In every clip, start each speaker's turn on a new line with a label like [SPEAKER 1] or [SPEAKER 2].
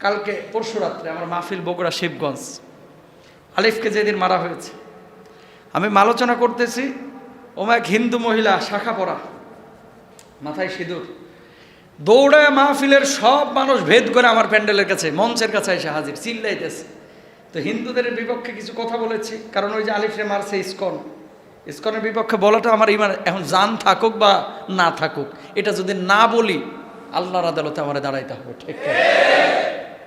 [SPEAKER 1] কালকে পরশু রাত্রে আমার মাহফিল বগুড়া শিবগঞ্জ। আলিফকে যেদিন মারা হয়েছে। আমি মালোচনা করতেছি, ওমা এক হিন্দু মহিলা শাখা পরা মাথায় সিঁদুর। দৌড়ায় মাহফিলের সব মানুষ ভেদ করে আমার প্যান্ডেলের কাছে, মঞ্চের কাছে এসে হাজির, চিল্লাইতেছে। তো হিন্দুদের বিপক্ষে কিছু কথা বলেছি, কারণ ওই যে আলিফরে মারছে ইস্কন। ইস্কনের বিপক্ষে বলাটা আমার ইমান, এখন জান থাকুক বা না থাকুক, এটা যদি না বলি, আল্লাহর আদালতে আমার দাঁড়াইতে হবে, ঠিক?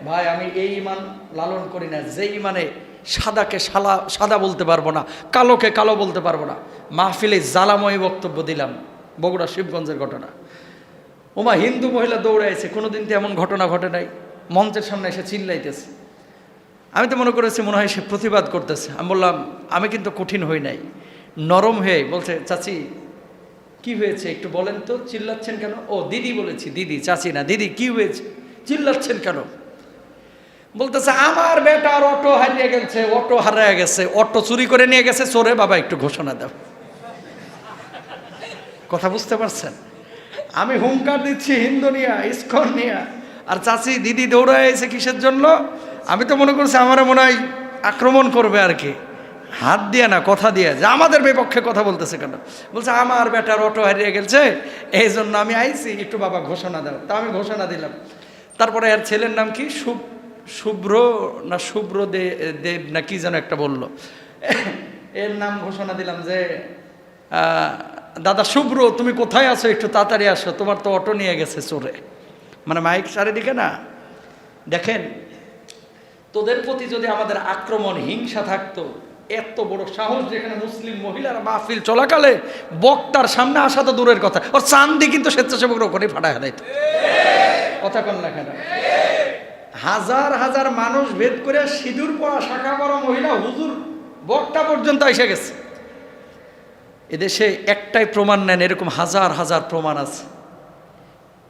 [SPEAKER 1] ভাই, আমি এই ইমান লালন করি না। যে ইমানে সাদাকে সালা সাদা বলতে পারব না, কালোকে কালো বলতে পারব না। মাহফিলে জ্বালাময় বক্তব্য দিলাম, বগুড়া শিবগঞ্জের ঘটনা। ওমা, হিন্দু মহিলা দৌড়াইছে কোনোদিন তো এমন ঘটনা ঘটে নাই। মঞ্চের সামনে এসে চিল্লাইতেছে। আমি তো মনে করেছি, মনে হয় সে প্রতিবাদ করতেছে। আমি বললাম, আমি কিন্তু কঠিন হই নাই, নরম হয়ে বলছে, চাচি, কি হয়েছে? একটু বলেন তো, চিল্লাচ্ছেন কেন? ও, দিদি বলেছি, দিদি, চাচি না, দিদি, কি হয়েছে? চিল্লাচ্ছেন কেন? বলতেছে, আমার বেটার অটো হারিয়ে গেছে, অটো হারিয়ে গেছে, অটো চুরি করে নিয়ে গেছে, চোরে বাবা একটু ঘোষণা দাও। কথা বুঝতে পারছেন? আমি হুঙ্কার দিচ্ছি হিন্দু নিয়া, ইস্কন নিয়া, আর চাচি দিদি দৌড়ায় এসে কিসের জন্য? আমি তো মনে করছি আমার মনে হয় আক্রমণ করবে আর কি। হাত দিয়ে না, কথা দিয়ে, যে আমাদের বিপক্ষে কথা বলতেছে কেন? বলছে, আমার বেটার অটো হারিয়ে গেছে এই জন্য আমি আইছি, একটু বাবা ঘোষণা দাও। তা আমি ঘোষণা দিলাম। তারপরে এর ছেলের নাম কি? শুভ শুভ্র না শুভ্র দেব না কি যেন একটা বলল। এর নাম ঘোষণা দিলাম যে দাদা শুভ্র, তুমি কোথায় আছো? একটু তাড়াতাড়ি আসো, তোমার তো অটো নিয়ে গেছে চোরে। মানে মাইক চারিদিকে না? দেখেন, তোদের প্রতি যদি আমাদের আক্রমণ, হিংসা থাকতো, এত বড় সাহস যেখানে মুসলিম মহিলারা মাহফিল চলাকালে বক্তার সামনে আসা তো দূরের কথা। ওর চান্দি কিন্তু স্বেচ্ছাসেবকের ওখানে ফাটায় দিত কথা কন না কেন? হাজার হাজার মানুষ ভেদ করে সিঁদুর পরা শাখা পরা মহিলা হুজুর বক্তা পর্যন্ত এসে গেছে। এদেশে একটাই প্রমাণ নেন, এরকম হাজার হাজার প্রমাণ আছে।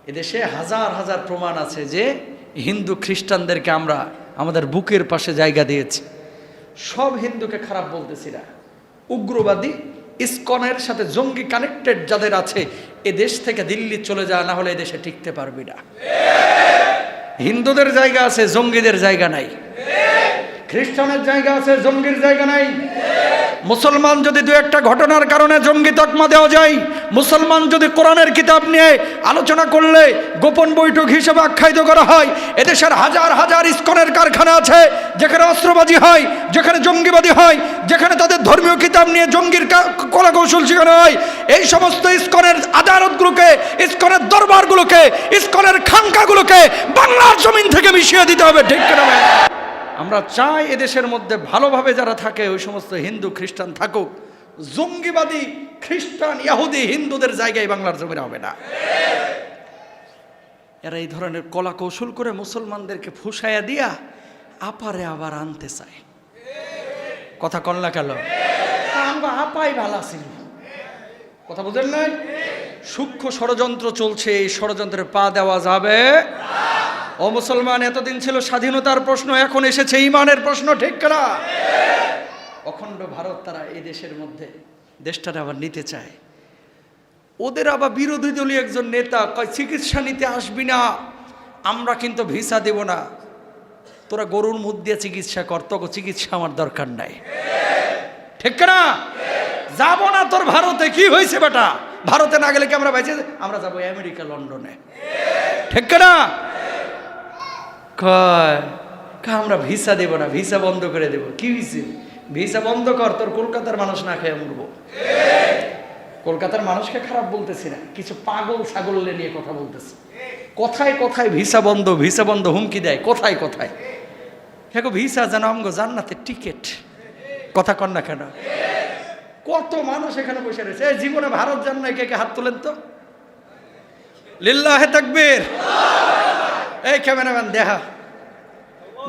[SPEAKER 1] এদেশে হাজার হাজার প্রমাণ আছে যে হিন্দু খ্রিস্টানদেরকে আমরা আমাদের বুকের পাশে জায়গা দিয়েছি। সব হিন্দুকে খারাপ বলতেছি না। উগ্রবাদী, ইস্কনের সাথে জঙ্গি কানেক্টেড যাদের আছে, এ দেশ থেকে দিল্লি চলে যায় না হলে এদেশে টিকতে পারবি না। হিন্দুদের জায়গা আছে, জঙ্গিদের জায়গা নাই। খ্রিস্টানের জায়গা আছে, জঙ্গির জায়গা নাই। মুসলমান যদি দু একটা ঘটনার কারণে জঙ্গি তকমা দেওয়া যায়, মুসলমান যদি কোরআনের কিতাব নিয়ে আলোচনা করলে গোপন বৈঠক হিসেবে আখ্যায়িত করা হয়, এদেশের হাজার হাজার ইস্কনের কারখানা আছে, যেখানে অস্ত্রবাজি হয়, যেখানে জঙ্গিবাদী হয়, যেখানে তাদের ধর্মীয় কিতাব নিয়ে জঙ্গির কলা কৌশল শেখানো হয়। এই সমস্ত ইস্কনের আদালতগুলোকে, ইস্কনের দরবারগুলোকে, ইস্কনের খানকাগুলোকে বাংলার জমিন থেকে মিশিয়ে দিতে হবে, ঠিক কিনা আমরা চাই এদেশের মধ্যে ভালোভাবে যারা থাকে, ওই সমস্ত হিন্দু, খ্রিস্টান থাকুক। জঙ্গিবাদী, খ্রিস্টান, ইয়াহুদি, হিন্দুদের জায়গায় বাংলার জমিনে হবে না। এরা এই ধরনের কলা কৌশল করে মুসলমানদেরকে ফুসাইয়া দিয়া আপারে আবার আনতে চায়। কথা কনলা কেন? আমরা আপাই ভালো ছিল কথা বুঝেন নাই? সূক্ষ্ম ষড়যন্ত্র চলছে, এই ষড়যন্ত্রে পা দেওয়া যাবে। ও মুসলমান, এতদিন ছিল স্বাধীনতার প্রশ্ন, এখন এসেছে ইমানের প্রশ্ন, ঠিক না অখণ্ড ভারত তারা এই দেশের মধ্যে, দেশটারে আবার নিতে চায়। ওদের আবার বিরোধী দলীয় একজন নেতা, কয়, চিকিৎসা নিতে আসবি না, আমরা কিন্তু ভিসা দেব না। তোরা গরুর মুখ দিয়ে চিকিৎসা কর, তোকে চিকিৎসা আমার দরকার নাই। ঠিক না যাব না তোর ভারতে, কি হয়েছে বেটা? ভারতে না গেলে কি আমরা বেঁচে আমরা যাব আমেরিকা, লন্ডনে। ঠিক না কয়, আমরা ভিসা দেব না, ভিসা বন্ধ করে দেব। কি হয়েছে? ভিসা বন্ধ কর, তোর কলকাতার মানুষ না খেয়ে মরবো। কলকাতার মানুষকে খারাপ বলতেছি না, কিছু পাগল ছাগল নিয়ে কথা বলতেছি। কোথায় কোথায় ভিসা বন্ধ ভিসা বন্ধ হুমকি দেয়, কোথায় কোথায়। হ্যাঁ ভিসা যেন আমগো জান্নাতের টিকিট। কথা কন না কেন? কত মানুষ এখানে বসে রয়েছে। জীবনে ভারত যান না কে হাত তোলেন তো? লিল্লাহে তাকবীর। এই ক্যামেরাম্যান, দেখা।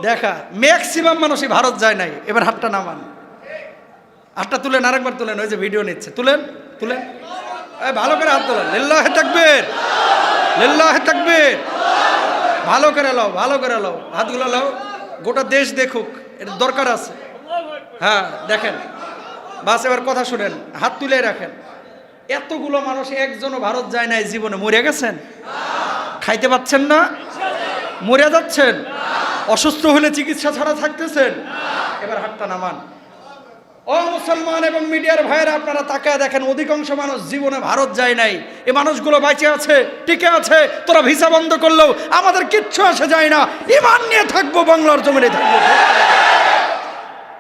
[SPEAKER 1] দেখা। ম্যাক্সিমাম মানুষই ভারত যায় নাই। এবার হাতটা নামান। হাতটা তুলেন, আরেকবার তুলেন। ওই যে ভিডিও নিচ্ছে। তুলেন? তুলেন? এই ভালো করে হাত তোলেন। লিল্লাহে তাকবীর। লিল্লাহে তাকবীর। ভালো করে লাও, ভালো করে লাও। হাতগুলো লাও। গোটা দেশ দেখুক এটা দরকার আছে। হ্যাঁ দেখেন। বাস, এবার কথা শুনেন, হাত তুলে রাখেন। এতগুলো মানুষ, একজনও ভারত যায় নাই জীবনে। মরে গেছেন? খাইতে পাচ্ছেন না? মরে যাচ্ছেন? অসুস্থ হলে চিকিৎসা ছাড়া থাকতেছেন? এবার হাতটা নামান। ও মুসলমান এবং মিডিয়ার ভাইয়েরা, আপনারা তাকায় দেখেন, অধিকাংশ মানুষ জীবনে ভারত যায় নাই। এ মানুষগুলো বেঁচে আছে, টিকে আছে, তোরা ভিসা বন্ধ করলেও আমাদের কিচ্ছু আসে যায় না। ইমান নিয়ে থাকব, বাংলার জমিনে থাকব।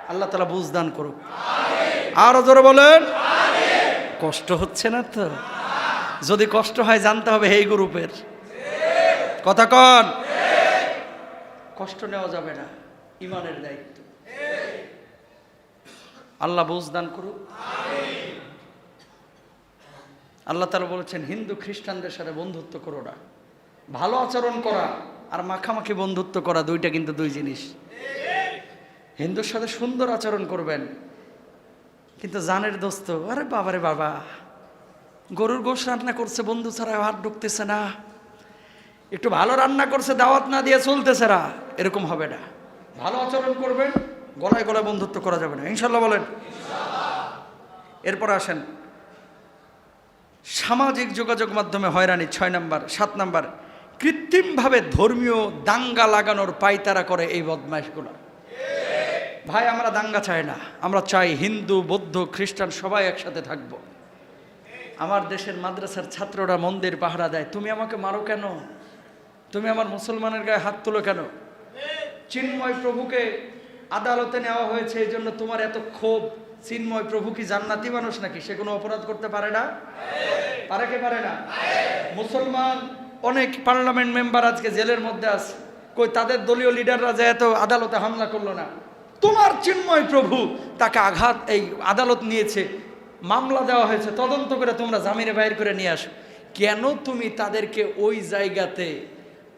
[SPEAKER 1] আল্লাহ তালা বুঝদান করুক। আরও জোরে বলেন। কষ্ট হচ্ছে না তো? যদি কষ্ট হয়, জানতে হবে এই গ্রুপের। কথা কন। কষ্ট নেওয়া যাবে না, ইমানের দায়িত্ব। আল্লাহ বোঝ দান করুক। আল্লাহ তালা বলেছেন, হিন্দু খ্রিস্টানদের সাথে বন্ধুত্ব করো না। ভালো আচরণ করা আর মাখামাখি বন্ধুত্ব করা দুইটা কিন্তু দুই জিনিস। হিন্দুর সাথে সুন্দর আচরণ করবেন, কিন্তু জানের দোস্ত, আরে বাবারে বাবা, গরুর গোশ রান্না করছে, বন্ধু ছাড়া হাত ঢুকতেছে না। একটু ভালো রান্না করছে, দাওয়াত না দিয়ে চলতেছে না। এরকম হবে না। ভালো আচরণ করবেন গলায় গলায় বন্ধুত্ব করা যাবে না। ইনশাল্লাহ বলেন। এরপর আসেন। সামাজিক যোগাযোগ মাধ্যমে হয়রানি, ছয় নাম্বার, সাত নাম্বার, কৃত্রিমভাবে ধর্মীয় দাঙ্গা লাগানোর পাইতারা করে এই বদমাইশগুলো। ভাই, আমরা দাঙ্গা চাই না। আমরা চাই হিন্দু, বৌদ্ধ, খ্রিস্টান সবাই একসাথে থাকব। আমার দেশের মাদ্রাসার ছাত্ররা মন্দির পাহারা দেয়, তুমি আমাকে মারো কেন? তুমি আমার মুসলমানের গায়ে হাত তুলো কেন? চিন্ময় প্রভুকে আদালতে নেওয়া হয়েছে, এই জন্য তোমার এত ক্ষোভ। চিন্ময় প্রভু কি জান্নাতি মানুষ নাকি? সে কোনো অপরাধ করতে পারে না? পারে কে পারে না? মুসলমান, অনেক পার্লামেন্ট মেম্বার আজকে জেলের মধ্যে আছে। কই, তাদের দলীয় লিডাররা যে এত আদালতে হামলা করল না। তোমার চিন্ময় প্রভু তাকে আঘাত, এই আদালত নিয়েছে। মামলা দেওয়া হয়েছে, তদন্ত করে তোমরা জামিনে বাইর করে নিয়ে আসো। কেন তুমি তাদেরকে ওই জায়গাতে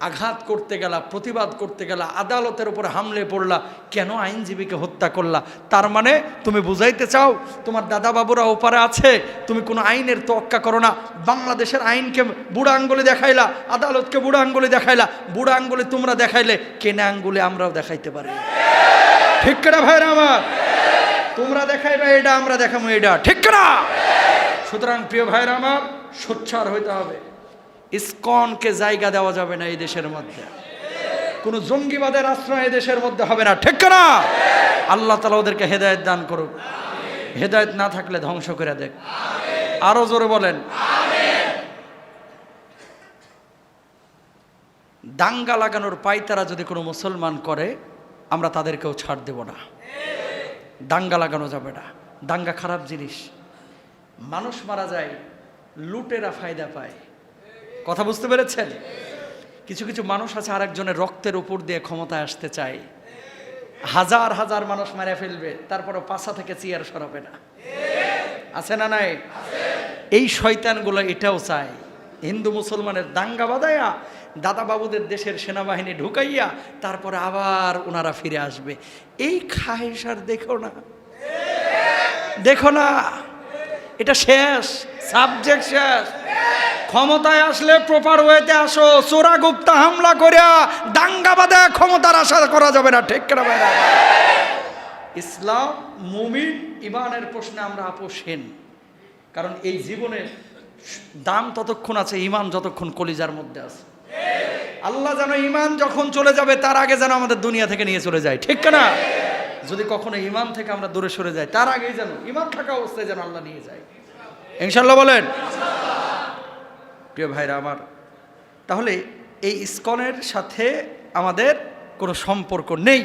[SPEAKER 1] আঘাত করতে গেলা, প্রতিবাদ করতে গেলা, আদালতের উপর হামলে পড়লা, কেন আইনজীবীকে হত্যা করলা? তার মানে তুমি বুঝাইতে চাও, তোমার দাদা বাবুরা ওপারে আছে, তুমি কোনো আইনের তোয়াক্কা করো না। বাংলাদেশের আইনকে বুড়া আঙ্গুলি দেখাইলা, আদালতকে বুড়া আঙ্গুলি দেখাইলা, বুড়া আঙ্গুলি তোমরা দেখাইলে, কেনা আঙ্গুলি আমরাও দেখাইতে পারি? ঠিক কেনা ভাইরা আমার? তোমরা দেখাইবে এটা আমরা দেখাবো এটা ঠিক না সুতরাং প্রিয় ভাইরা আমার, সোচ্চার হইতে হবে। ইসকনকে জায়গা দেওয়া যাবে না এই দেশের মধ্যে। কোনো জঙ্গিবাদের আশ্রয় দেশের মধ্যে হবে না। ঠিক না আল্লাহ তালা ওদেরকে হেদায়ত দান করুক। হেদায়ত না থাকলে ধ্বংস করে দেখ। আরও জোরে বলেন। দাঙ্গা লাগানোর পাইতারা যদি কোনো মুসলমান করে, আমরা তাদেরকেও ছাড় দেব না। দাঙ্গা লাগানো যাবে না। দাঙ্গা খারাপ জিনিস। মানুষ মারা যায়, লুটেরা ফায়দা পায়। কথা বুঝতে পেরেছেন? কিছু কিছু মানুষ আছে আরেকজনের রক্তের উপর দিয়ে ক্ষমতায় আসতে চায়। হাজার হাজার মানুষ মেরে ফেলবে তারপরে পাশা থেকে চেয়ার সরাবে না। আছে না নাই? এই শয়তানগুলো এটাও চায়। হিন্দু মুসলমানের দাঙ্গা বাদায়া দাদা বাবুদের দেশের সেনাবাহিনী ঢুকাইয়া, তারপরে আবার ওনারা ফিরে আসবে। এই খাহেস আর দেখো না। দেখো না। এটা শেষ সাবজেক্ট শেষ। ক্ষমতায় আসলে প্রপার ওয়েতে আসো। চোরা গুপ্তা হামলা করিয়া দাঙ্গাবাদে ক্ষমতার আশা করা যাবে না, ঠিক কেনা ভাইরা? ইসলাম মুমিন ইমানের প্রশ্নে আমরা আপোষহীন। কারণ এই জীবনের দাম ততক্ষণ আছে, ইমান যতক্ষণ কলিজার মধ্যে আছে। আল্লাহ যেন ইমান যখন চলে যাবে, তার আগে যেন আমাদের দুনিয়া থেকে নিয়ে চলে যায়, ঠিক না যদি কখনো ইমান থেকে আমরা দূরে সরে যাই, তার আগেই যেন, ইমান থাকা অবস্থায় যেন আল্লাহ নিয়ে যায়। ইনশাল্লাহ বলেন প্রিয় ভাইরা আমার তাহলে এই ইস্কনের সাথে আমাদের কোনো সম্পর্ক নেই।